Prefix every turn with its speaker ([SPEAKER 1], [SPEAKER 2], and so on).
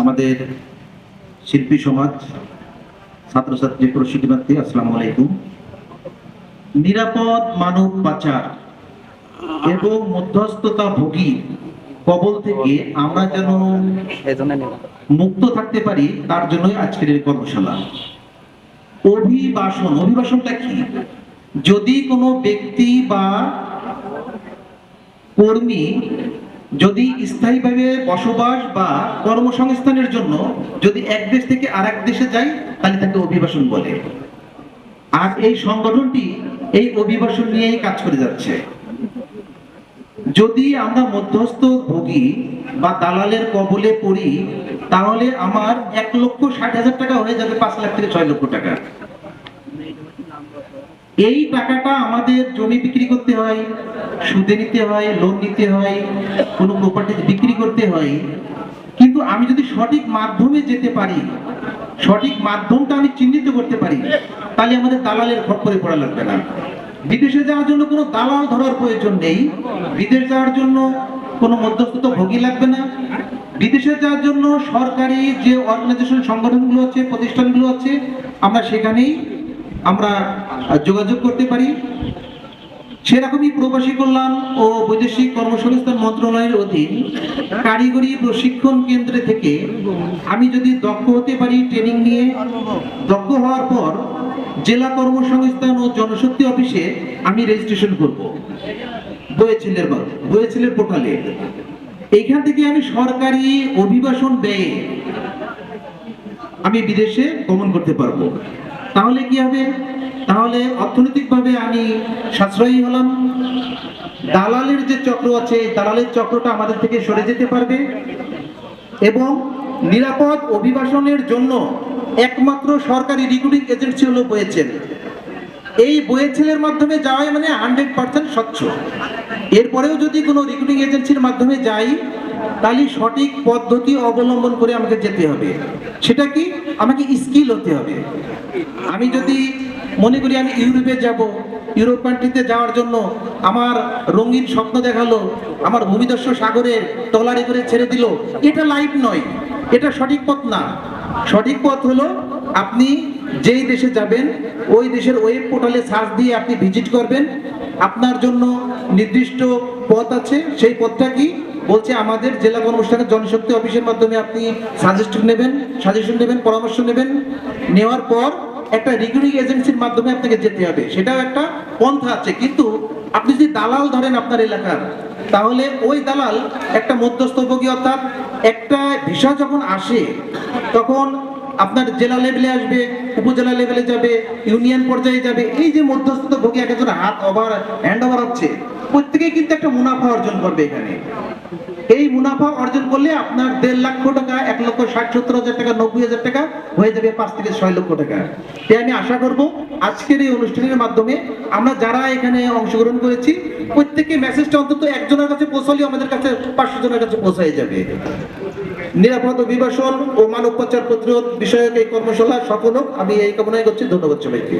[SPEAKER 1] আমাদের শিল্পী সমাজ, ছাত্রছাত্রী প্রশিক্ষণার্থী আসসালামু আলাইকুম। নিরাপদ মানব পাচার এবং মধ্যস্থতা ভোগী কবল থেকে আমরা যেন মুক্ত থাকতে পারি, তার জন্যই আজকের এই কর্মশালা। অভিবাসন, অভিবাসনটা কি? যদি কোনো ব্যক্তি বা কর্মী যদি স্থায়ীভাবে বসবাস বা কর্মসংস্থানের জন্য যদি এক দেশ থেকে আরেক দেশে যায় তাহলে তাকে অভিবাসন বলে। আর এই সংগঠনটি এই অভিবাসন নিয়েই কাজ করে যাচ্ছে। যদি আমরা মধ্যস্থ ভোগী বা দালালের কবলে পড়ি, তাহলে আমার এক লক্ষ ষাট হাজার টাকা হয়ে যাবে পাঁচ লাখ থেকে ছয় লক্ষ টাকা। এই টাকাটা আমাদের জমি বিক্রি করতে হয়, সুদে নিতে হয় লোন নিতে হয়, কোনো প্রপার্টি বিক্রি করতে হয়। কিন্তু আমি যদি সঠিক মাধ্যমে যেতে পারি, সঠিক মাধ্যমটা আমি চিহ্নিত করতে পারি, তাহলে আমাদের দালালের খপ্পরে পড়া লাগবে না। বিদেশে যাওয়ার জন্য কোনো দালাল ধরার প্রয়োজন নেই। বিদেশ যাওয়ার জন্য কোনো মধ্যস্থতা ভোগী লাগবে না। বিদেশে যাওয়ার জন্য সরকারি যে অর্গানাইজেশন সংগঠনগুলো আছে, প্রতিষ্ঠানগুলো আছে, আমরা সেখানেই আমরা যোগাযোগ করতে পারি। সেরকমই প্রবাসী কল্যাণ ও বৈদেশিক কর্মসংস্থান মন্ত্রণালয়ের অধীন কারিগরি প্রশিক্ষণ কেন্দ্রে থেকে আমি যদি দক্ষ হতে পারি ট্রেনিং নিয়ে, দক্ষ হওয়ার পর জেলা কর্মসংস্থান ও জনশক্তি অফিসে আমি রেজিস্ট্রেশন করব। বয়েছেলের বয়েছেলের পোর্টালে এইখান থেকে আমি সরকারি অভিবাসন ব্যয়ে আমি বিদেশে গমন করতে পারব। তাহলে কি হবে? তাহলে অর্থনৈতিকভাবে আমি সাশ্রয়ী হলাম। দালালের যে চক্র আছে, দালালের চক্রটা আমাদের থেকে সরে যেতে পারবে এবং নিরাপদ অভিবাসনের জন্য একমাত্র সরকারি রিক্রুটিং এজেন্সি হলো বয়েছেল এই বয়েছেলের মাধ্যমে যাওয়াই মানে হান্ড্রেড পার্সেন্ট স্বচ্ছ। এরপরেও যদি কোনো রিক্রুটিং এজেন্সির মাধ্যমে যাই তাহলে সঠিক পদ্ধতি অবলম্বন করে আমাকে যেতে হবে। সেটা কি? আমাকে স্কিল হতে হবে। আমি যদি মনে করি আমি ইউরোপে যাব, ইউরোপ কান্ট্রিতে যাওয়ার জন্য আমার রঙিন স্বপ্ন দেখাল, আমার ভূমিদস্য সাগরে টলারি করে ছেড়ে দিল, এটা লাইফ নয়। এটা সঠিক পথ না। সঠিক পথ হলো আপনি যেই দেশে যাবেন, ওই দেশের ওয়েব পোর্টালে সার্চ দিয়ে আপনি ভিজিট করবেন। আপনার জন্য নির্দিষ্ট পথ আছে। সেই পথটা কি? বলছে আমাদের জেলা কর্মস্থানের জনশক্তি অফিসের মাধ্যমে আপনি সাজেশন নেবেন সাজেশন নেবেন, পরামর্শ নেবেন। নেওয়ার পর একটা রিক্রুটিং এজেন্সির মাধ্যমে আপনাকে যেতে হবে। সেটাও একটা পন্থা আছে। কিন্তু আপনি যদি দালাল ধরেন আপনার এলাকার, তাহলে ওই দালাল একটা মধ্যস্থভোগী অর্থাৎ একটা ভিসা যখন আসে, তখন আপনার জেলা লেভেলে আসবে, উপজেলা লেভেলে যাবে ইউনিয়ন পর্যায়ে যাবে। এই যে মধ্যস্থতা ভোগী এক একজন হাত ওভার হ্যান্ড ওভার হচ্ছে। প্রত্যেকেই কিন্তু একটা মুনাফা অর্জন করবে এখানে। এই মুনাফা অর্জন করলে আপনার দেড় লক্ষ টাকা, এক লক্ষ ষাট, সত্তর হাজার টাকা, নব্বই হাজার টাকা হয়ে যাবে পাঁচ থেকে ছয় লক্ষ টাকা। তাই আমি আশা করব আজকের এই অনুষ্ঠানের মাধ্যমে আমরা যারা এখানে অংশগ্রহণ করেছি, প্রত্যেকে মেসেজটা অন্তত একজনের কাছে পৌঁছালেও আমাদের কাছে পাঁচশো জনের কাছে পৌঁছায় যাবে। নিরাপদ অভিবাসন ও মানব পাচার প্রতিরোধ বিষয়ক এই কর্মশালা সফল হোক। আমি এই কামনাই করছি। ধন্যবাদ সবাইকে।